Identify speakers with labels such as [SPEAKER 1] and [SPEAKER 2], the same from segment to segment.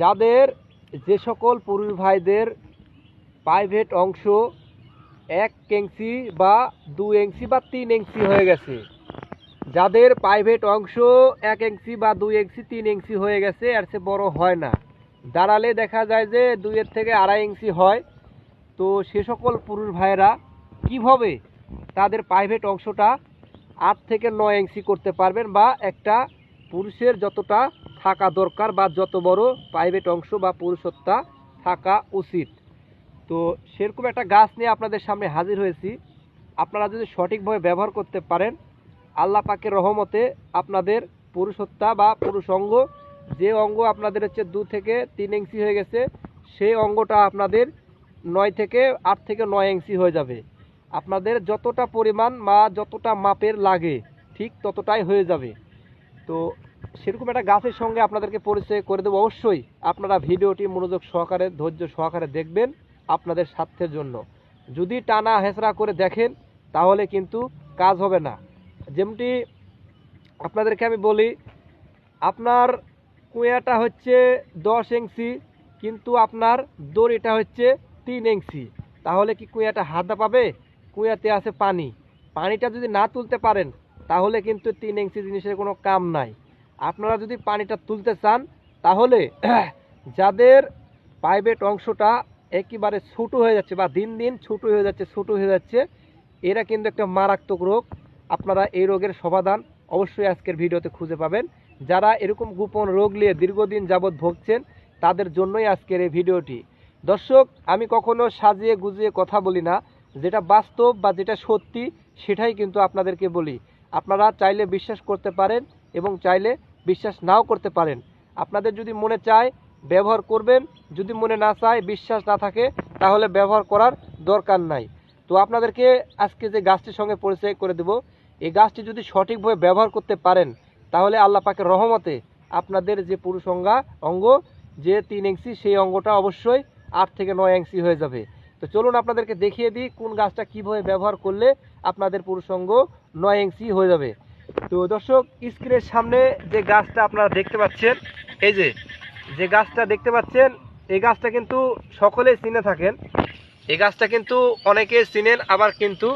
[SPEAKER 1] যাদের যে সকল পুরুষ ভাইদের প্রাইভেট অংশ এক ইঞ্চি বা দু ইঞ্চি বা তিন ইঞ্চি হয়ে গেছে, যাদের প্রাইভেট অংশ এক ইঞ্চি বা দুই ইঞ্চি তিন ইঞ্চি হয়ে গেছে, আর সে বড় হয় না। দাঁড়ালে দেখা যায় যে দুইয়ের থেকে আড়াই ইঞ্চি হয়। তো সে সকল পুরুষ ভাইয়েরা কীভাবে তাদের প্রাইভেট অংশটা আট থেকে নয় ইঞ্চি করতে পারবেন বা একটা পুরুষের যতটা থাকা দরকার বা যত বড় প্রাইভেট অংশ বা পুরুষত্বা থাকা উচিত। তো সেরকম একটা গাছ নিয়ে আপনাদের সামনে হাজির হয়েছি। আপনারা যদি সঠিকভাবে ব্যবহার করতে পারেন, আল্লাহ পাকের রহমতে আপনাদের পুরুষত্বা বা পুরুষ অঙ্গ, যে অঙ্গ আপনাদের হচ্ছে দু থেকে তিন ইঞ্চি হয়ে গেছে, সেই অঙ্গটা আপনাদের নয় থেকে আট থেকে নয় ইঞ্চি হয়ে যাবে। আপনাদের যতটা পরিমাণ বা যতটা মাপের লাগে, ঠিক ততটাই হয়ে যাবে। তো সেরকম একটা গাছের সঙ্গে আপনাদেরকে পরিচয় করে দেবো। অবশ্যই আপনারা ভিডিওটি মনোযোগ সহকারে, ধৈর্য সহকারে দেখবেন আপনাদের স্বার্থের জন্য। যদি টানা হেঁচড়া করে দেখেন, তাহলে কিন্তু কাজ হবে না। যেমনটি আপনাদেরকে আমি বলি, আপনার কুয়াটা হচ্ছে দশ ইঞ্চি, কিন্তু আপনার দড়িটা হচ্ছে তিন ইঞ্চি। তাহলে কি কুয়াটা হাদা পাবে? কুয়াতে আছে পানি। পানিটা যদি না তুলতে পারেন, তাহলে কিন্তু তিন ইঞ্চি জিনিসের কোনো কাম নাই। আপনারা যদি পানিটা তুলতে চান, তাহলে যাদের প্রাইভেট অংশটা একেবারে ছোটো হয়ে যাচ্ছে বা দিন দিন ছোটো হয়ে যাচ্ছে, ছোটো হয়ে যাচ্ছে, এরা কিন্তু একটা মারাত্মক রোগ। আপনারা এই রোগের সমাধান অবশ্যই আজকের ভিডিওতে খুঁজে পাবেন। যারা এরকম গোপন রোগ নিয়ে দীর্ঘদিন যাবৎ ভুগছেন, তাদের জন্যই আজকের এই ভিডিওটি। দর্শক, আমি কখনো সাজিয়ে গুজিয়ে কথা বলি না। যেটা বাস্তব বা যেটা সত্যি, সেটাই কিন্তু আপনাদেরকে বলি। আপনারা চাইলে বিশ্বাস করতে পারেন এবং চাইলে বিশ্বাস নাও করতে পারেন। আপনাদের যদি মনে চায় ব্যবহার করবেন, যদি মনে না চায় বিশ্বাস না থাকে, তাহলে ব্যবহার করার দরকার নাই। তো আপনাদেরকে আজকে যে গাছটির সঙ্গে পরিচয় করে দেব, এই গাছটি যদি সঠিকভাবে ব্যবহার করতে পারেন, তাহলে আল্লাহ পাকের রহমতে আপনাদের যে পুরুষ অঙ্গা, যে তিন ইঞ্চি সেই অঙ্গটা অবশ্যই আট থেকে নয় ইঞ্চি হয়ে যাবে। তো চলুন আপনাদেরকে দেখিয়ে দিই কোন গাছটা কীভাবে ব্যবহার করলে আপনাদের পুরুষ অঙ্গ নয় ইঞ্চি হয়ে যাবে। তো দর্শক, স্ক্রিনের সামনে যে গাছটা আপনারা দেখতে পাচ্ছেন, এই যে যে গাছটা দেখতে পাচ্ছেন, এই গাছটা কিন্তু সকলেই চিনে থাকেন। এই গাছটা কিন্তু অনেকেই চিনেন, আবার কিন্তু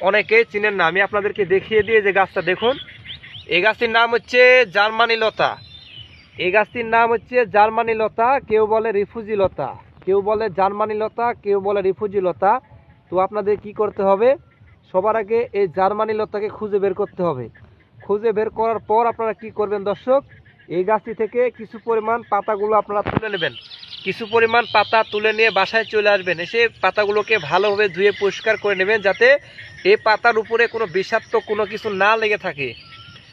[SPEAKER 1] অনেকেই চিনেন না। আমি আপনাদেরকে দেখিয়ে দিয়ে যে গাছটা দেখুন। এই গাছটির নাম হচ্ছে জার্মানি লতা। এই গাছটির নাম হচ্ছে জার্মানি লতা, কেউ বলে রিফুজি লতা। কেউ বলে জার্মানি লতা, কেউ বলে রিফুজি লতা। তো আপনাদের কি করতে হবে? সবার আগে এই জার্মানি লতাকে খুঁজে বের করতে হবে। খুঁজে বের করার পর আপনারা কি করবেন দর্শক? এই গাছটি থেকে কিছু পরিমাণ পাতাগুলো আপনারা তুলে নেবেন। কিছু পরিমাণ পাতা তুলে নিয়ে বাসায় চলে আসবেন। এসে পাতাগুলোকে ভালোভাবে ধুয়ে পরিষ্কার করে নেবেন যাতে এই পাতার উপরে কোনো বিষাক্ত কোনো কিছু না লেগে থাকে।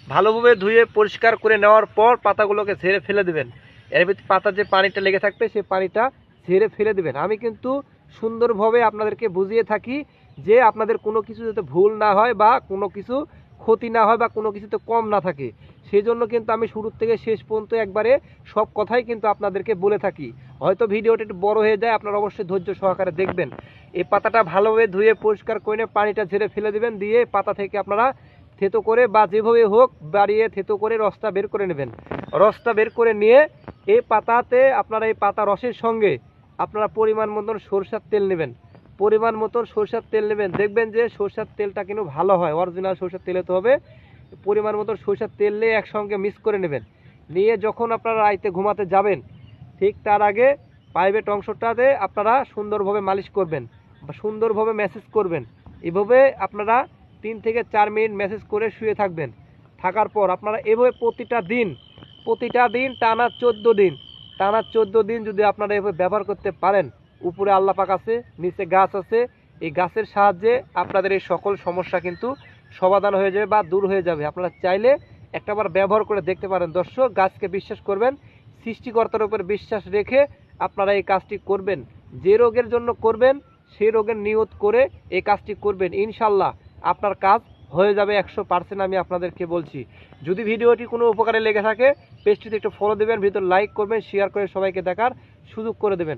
[SPEAKER 1] ভালোভাবে ধুয়ে পরিষ্কার করে নেওয়ার পর পাতাগুলোকে ঝেড়ে ফেলে দেবেন। এর ভিতরে পাতার যে পানিটা লেগে থাকবে সেই পানিটা ঝেড়ে ফেলে দেবেন। আমি কিন্তু সুন্দরভাবে আপনাদেরকে বুঝিয়ে থাকি যে আপনাদের কোনো কিছু যাতে ভুল না হয় বা কোনো কিছু ক্ষতি না হয় বা কোনো কিছুতে কম না থাকে। সেই জন্য কিন্তু আমি শুরুর থেকে শেষ পর্যন্ত একবারে সব কথাই কিন্তু আপনাদেরকে বলে থাকি। হয়তো ভিডিওটা একটু বড় হয়ে যায়, আপনারা অবশ্যই ধৈর্য সহকারে দেখবেন। এই পাতাটা ভালোভাবে ধুয়ে, পরিষ্কার করে পানিটা ঝেড়ে ফেলে দেবেন, দিয়ে পাতা থেকে আপনারা থেতো করে বা যেভাবে হোক বাড়িয়ে থেতো করে রসটা বের করে নেবেন। রসটা বের করে নিয়ে এই পাতাতে আপনারা এই পাতা রসের সঙ্গে আপনারা পরিমাণ মতন সরষার তেল নেবেন। পরিমাণ মতন সরষার তেল নেবেন। দেখবেন যে সরষার তেলটা কিন্তু ভালো হয়। অরিজিনাল সরষার তেল হতে হবে। পরিমাণ মতন সরষার তেল নিয়ে একসঙ্গে মিক্স করে নেবেন। নিয়ে যখন আপনারা রাইতে ঘুমাতে যাবেন, ঠিক তার আগে প্রাইভেট অংশটাতে আপনারা সুন্দরভাবে মালিশ করবেন বা সুন্দরভাবে ম্যাসেজ করবেন। এভাবে আপনারা তিন থেকে চার মিনিট মেসেজ করে শুয়ে থাকবেন। থাকার পর আপনারা এভাবে প্রতিটা দিন প্রতিটা দিন টানা চোদ্দ দিন, টানা চোদ্দ দিন যদি আপনারা এভাবে ব্যবহার করতে পারেন উপরে আল্লাপাক আছে, নিচে গাছ আছে, এই গাছের সাহায্যে আপনাদের এই সকল সমস্যা কিন্তু সমাধান হয়ে যাবে বা দূর হয়ে যাবে। আপনারা চাইলে একটাবার ব্যবহার করে দেখতে পারেন। দর্শক, গাছকে বিশ্বাস করবেন, সৃষ্টিকর্তার উপর বিশ্বাস রেখে আপনারা এই কাজটি করবেন। যে রোগের জন্য করবেন সেই রোগের নিয়ত করে এই কাজটি করবেন। ইনশাল্লাহ আপনার কাজ হয়ে যাবে একশো পার্সেন্ট আমি আপনাদেরকে বলছি। যদি ভিডিওটি কোনো উপকারে লেগে থাকে, পেজটিতে একটু ফলো দেবেন, ভিতর লাইক করবেন শেয়ার করে সবাইকে দেখার সুযোগ করে দেবেন।